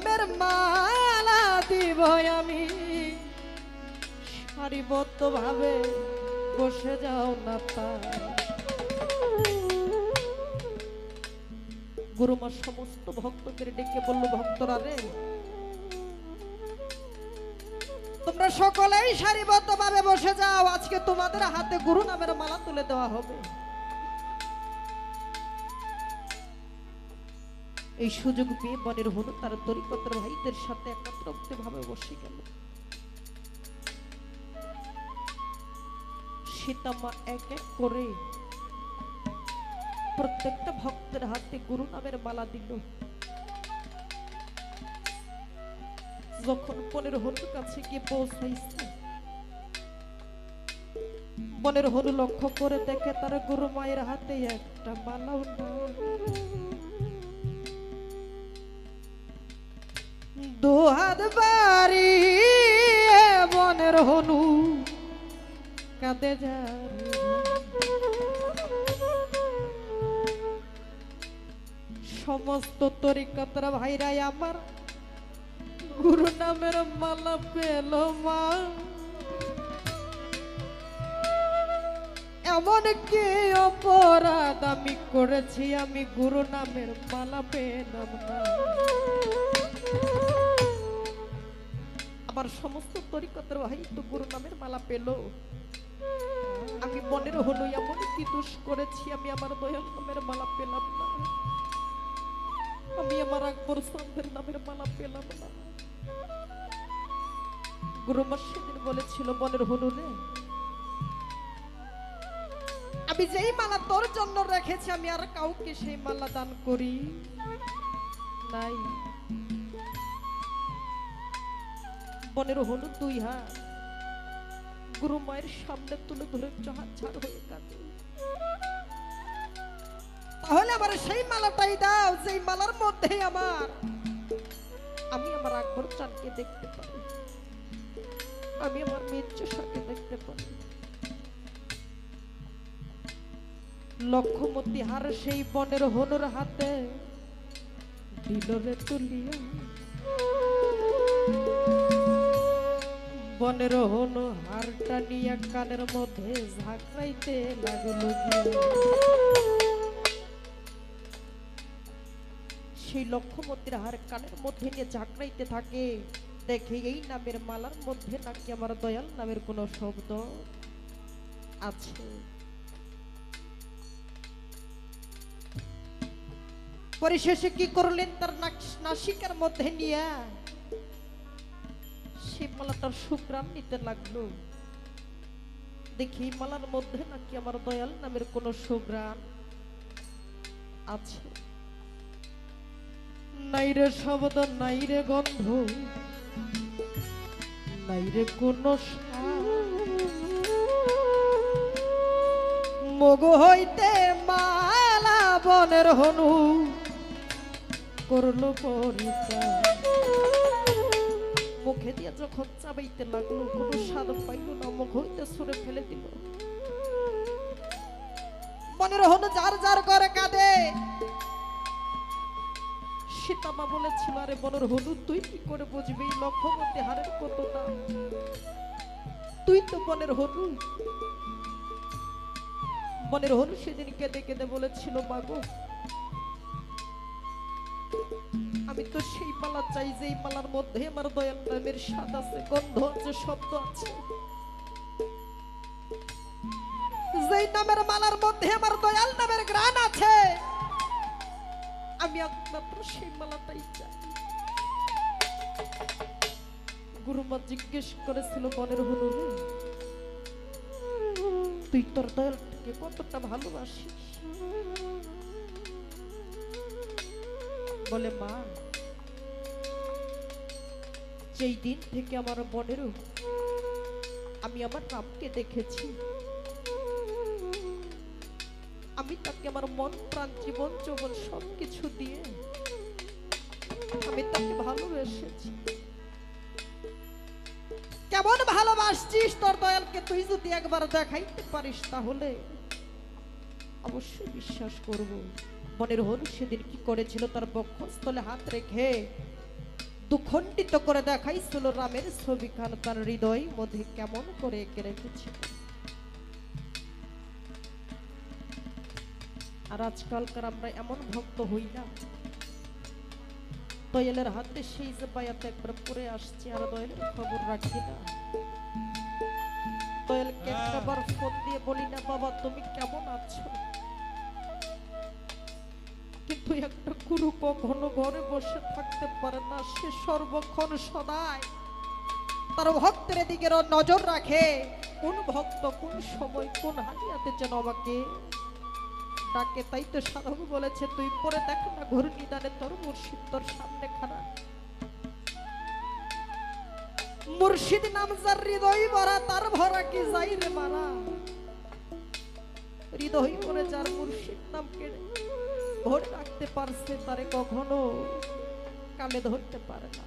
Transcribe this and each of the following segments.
নামের মালা দিব আমি। সারিবদ্ধ ভাবে বসে যাও না গুরুমা সমস্ত ভক্তদের ডেকে বলল, ভক্তরা রে, তোমরা সকলেই সারিবদ্ধ ভাবে বসে যাও। আজকে তোমাদের হাতে গুরু নামের মালা তুলে দেওয়া হবে। এই সুযোগ পেয়ে বনের হনু তার তরিকতের ভাইদের সাথে একত্র ভাবে বসে গেল। সীতামা এক এক করে প্রত্যেকটা ভক্তের হাতে গুরু নামের মালা দিল। যখন বনের হনুর কাছে গিয়ে পৌঁছাইছে বনের হনু লক্ষ্য করে দেখে তার গুরু মায়ের হাতে একটা মালাও না দুহাত বাড়ি বনের হনু। কাঁদে যা সমস্ত তরিকতরা ভাইরাই আমার। গুরু নামের মালা পেল মা। এমন কি অপরাধ আমি করেছি? আমি গুরু নামের মালা পেলাম না। আমার সমস্ত তরিকতের ভাই তো গুরু নামের মালা পেল। আমি মনের হলো এমন কি দোষ করেছি, আমি আমার দয়াল নামের মালা পেলাম না। আমি আমার আকবর সন্ধ্যের নামের মালা পেলাম না। গুরুমা সেদিন বলেছিল, মনের হলো রে আমি যেই মালা তোর জন্য রেখেছি, আমি আর কাউকে সেই মালা দান করি নাই। বনের হলো দুই হাত। গুরু মায়ের সামনে তুলে ধরে ছাড় হয়ে কাঁদে। তাহলে আমার সেই মালাটাই দাও, যেই মালার মধ্যে আমার। আমি আমার আকবর চানকে দেখতে পারি আমি আমার মির্জসাকে দেখতে পারি লক্ষ্যমতি হার সেই বনের হনুর হাতে দিল রে তুলিয়া বনের হনু হারটা নিয়ে কানের মধ্যে ঝাঁকড়াইতে লাগল সেই লক্ষ্যমতির হার কানের মধ্যে নিয়ে ঝাঁকড়াইতে থাকে। দেখে এই নামের মালার মধ্যে নাকি আমার দয়াল নামের কোনো শব্দ আছে। পরিশেষে কি করলেন তার নাসিকার মধ্যে নিয়ে? সেই মালাটার সুগ্রাম নিতে লাগল। দেখি মালার মধ্যে নাকি আমার দয়াল নামের কোন সুগ্রাম আছে। নাই রে শব্দ, নাই রে গন্ধ নাইরে কোন মগ হইতে মালা বনের হনু, করল পরিতা মুখে দিয়ে যখন চাবাইতে লাগল, কোনো স্বাদ পাইল না, মুখ হইতে সরে ফেলে দিল। মনের হনু যার যার করে কাঁদে। সীতামা বলেছিল, আরে মনের হনু তুই কি করে বুঝবি? লক্ষ্যমতি হারের কত দাম? তুই তো মনের হনু মনের হনু সেদিন কেঁদে কেঁদে বলেছিল মাগো আমি তো সেই মালা চাই যে এই মালার মধ্যে আমার দয়াল নামের স্বাদ আছে, গন্ধ আছে, শব্দ আছে। যেই নামের মালার মধ্যে আমার দয়াল নামের গ্রাণ আছে, আমি একমাত্র সেই মালাটাই চাই। গুরুমা জিজ্ঞেস করেছিল মনের হলো তুই তোর দয়ালকে কতটা ভালোবাসিস? বলে, মা যেই দিন থেকে আমার মনেরও আমি আমার রামকে দেখেছি, আমি তাকে আমার মন, প্রাণ, জীবন, যৌবন সব কিছু দিয়ে আমি তাকে ভালোবেসেছি। কেমন ভালোবাসছিস তোর দয়ালকে? তুই যদি একবার দেখাইতে পারিস তাহলে অবশ্যই বিশ্বাস করব। মনের হল সেদিন কি করেছিল? তার বক্ষস্থলে হাত রেখে দুখণ্ডিত করে দেখাইছিল রামের ছবিখান তার হৃদয় মধ্যে কেমন করে এঁকে রেখেছিল আর আজকালকার আমরা এমন ভক্ত হই না। দয়ালের হাতে সেই যে বায়াতে একবার পরে আসছে, আর দয়ালের খবর রাখি না। দয়ালকে একবার ফোন দিয়ে বলি না, বাবা, তুমি কেমন আছো? কিন্তু একটা গুরু কখনো ঘরে বসে থাকতে পারে না, সে সর্বক্ষণ সদায় তার ভক্তের দিকে নজর রাখে। কোন ভক্ত কোন সময় কোন হাতিয়াতে যেন আমাকে ডাকে, তাই তো সাধক বলেছে, তুই পরে দেখ না ঘর নিদানে তোর মুর্শিদ, তোর সামনে খারাপ মুর্শিদ নাম যার হৃদয় ভরা, তার ভরা কি যাই রে মারা? হৃদয় করে যার মুর্শিদ নামকে ধরে রাখতে পারছে তারে কখনো? কালে ধরতে পারে না।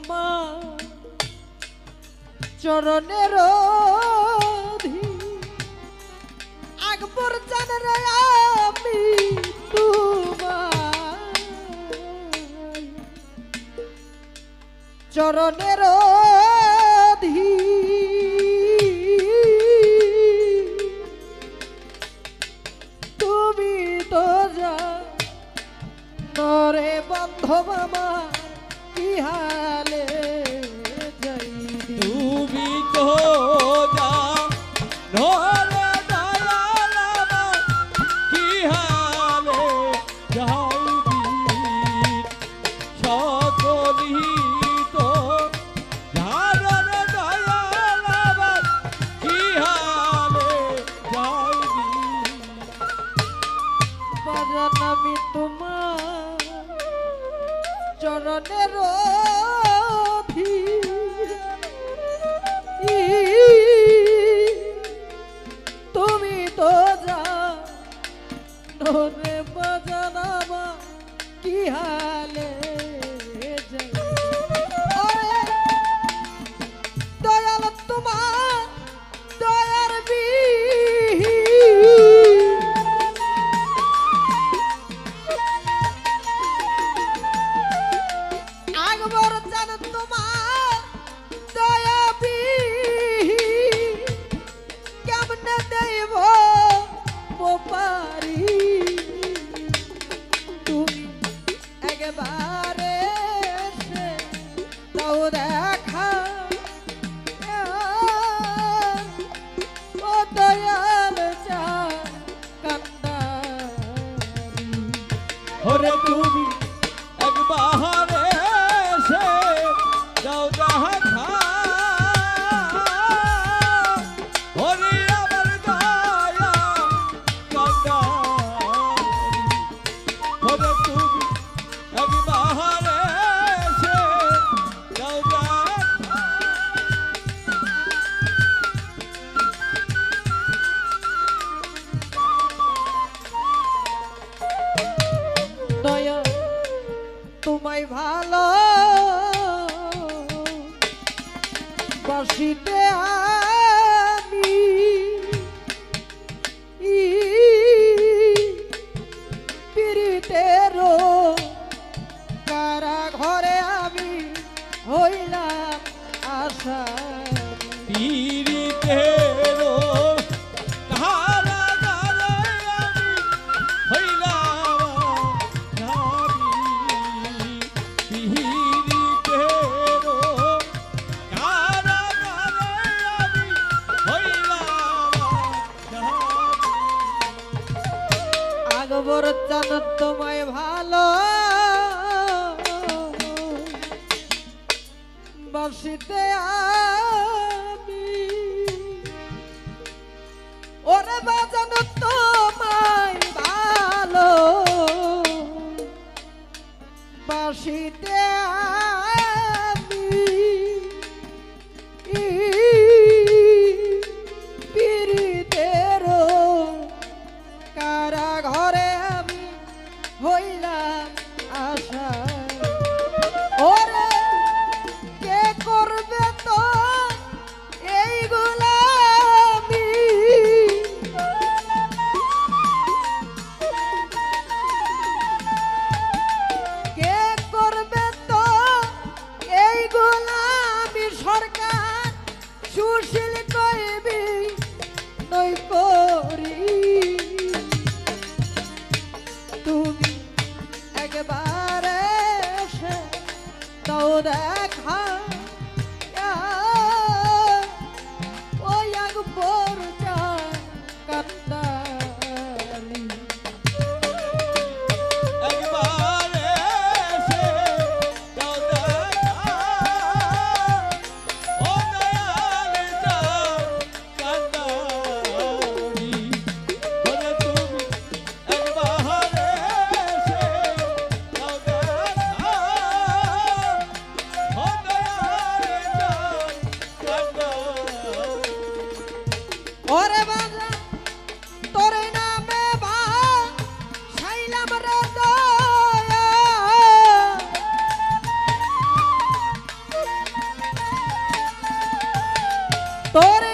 তোমার চরণের আকবর জান রে আমি তোমার চরণের ধী তুমি তো যা তরে বন্ধ মামা ইহা ওরে ভালো। বসিতে বাসিতে pastora